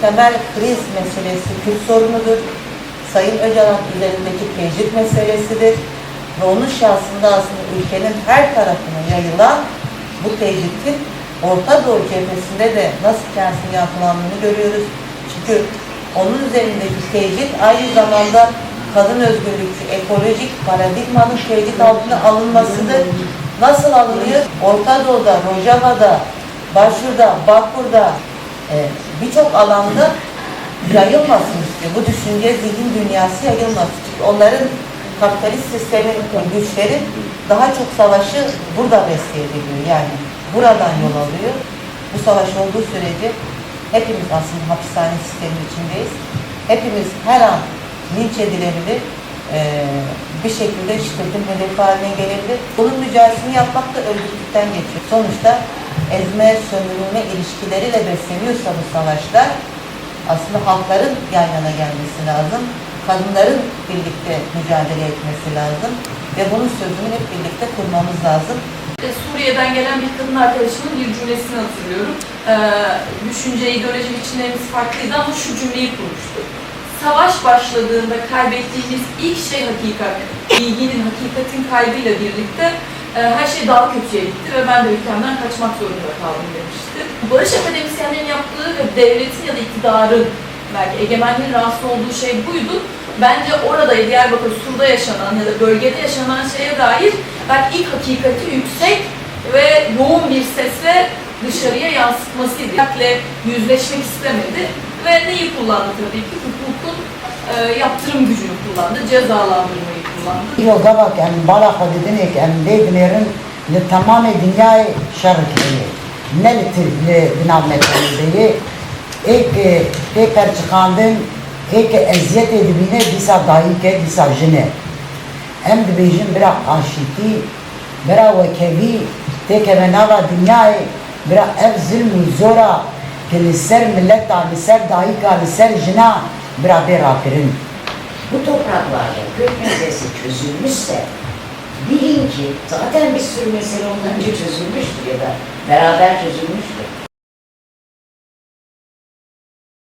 temel kriz meselesi Kürt sorunudur. Sayın Öcalan üzerindeki tecrit meselesidir. Ve onun şahsında aslında ülkenin her tarafına yayılan bu tecritin Orta Doğu cephesinde de nasıl kendisini yankılandığını görüyoruz. Çünkü onun üzerindeki tecrit aynı zamanda kadın özgürlükçü, ekolojik paradigmanın tecrit altına alınmasıdır. Nasıl alınıyor? Orta Doğu'da, Rojava'da, Başur'da, Bakur'da e, birçok alanda yayılmasın istiyor. Bu düşünce, zihin dünyası yayılmasın. Çünkü onların kapitalist sistemin güçleri daha çok savaşı burada besle ediliyor. Yani buradan yol alıyor. Bu savaş olduğu sürece hepimiz aslında hapishane sistemi içindeyiz. Hepimiz her an linç edilebilir, eee, bir şekilde şiddetin hedefi haline gelebilir. Bunun mücadelesini yapmak da örgütlükten geçiyor. Sonuçta ezme, sömürülme ilişkileriyle besleniyorsa bu savaşlar aslında halkların yan yana gelmesi lazım. Kadınların birlikte mücadele etmesi lazım. Ve bunun sözünü hep birlikte kurmamız lazım. E, Suriye'den gelen bir kadın arkadaşımın bir cümlesini hatırlıyorum. Ee, düşünce, ideoloji biçimlerimiz farklıydı ama şu cümleyi kurmuştu. Savaş başladığında kaybettiğimiz ilk şey hakikat. Bilginin, hakikatin kaybıyla birlikte e, her şey daha kötüye gitti ve ben de ülkemden kaçmak zorunda kaldım demişti. Barış akademisyenlerin yaptığı ve devletin ya da iktidarın belki egemenliğin rahatsız olduğu şey buydu. Bence orada Diyarbakır, Sur'da yaşanan ya da bölgede yaşanan şeye dair belki ilk hakikati yüksek ve yoğun bir sesle dışarıya yansıtmasıydı. Yüzleşmek istemedi ve neyi kullandı tabii ki? Hukukun e, yaptırım gücünü kullandı, cezalandırmayı kullandı. Io gava che an bala khadidini che an leibnerin li tamamı dünyayı şark diye. Ne li li binavmet diye. Ek tekrar çıkandın ek eziyet edibine disa dahi ke disa jine. Em dibêjin bira aşikî, bira wekevi, teke venava dünyayı, bira ev zulm û zora milleta, li ser dayika, li ser jina bira bêra kirin. bu topraklarda Kürt meselesi çözülmüşse bilin ki zaten bir sürü mesele ondan önce çözülmüştür ya da beraber çözülmüştür.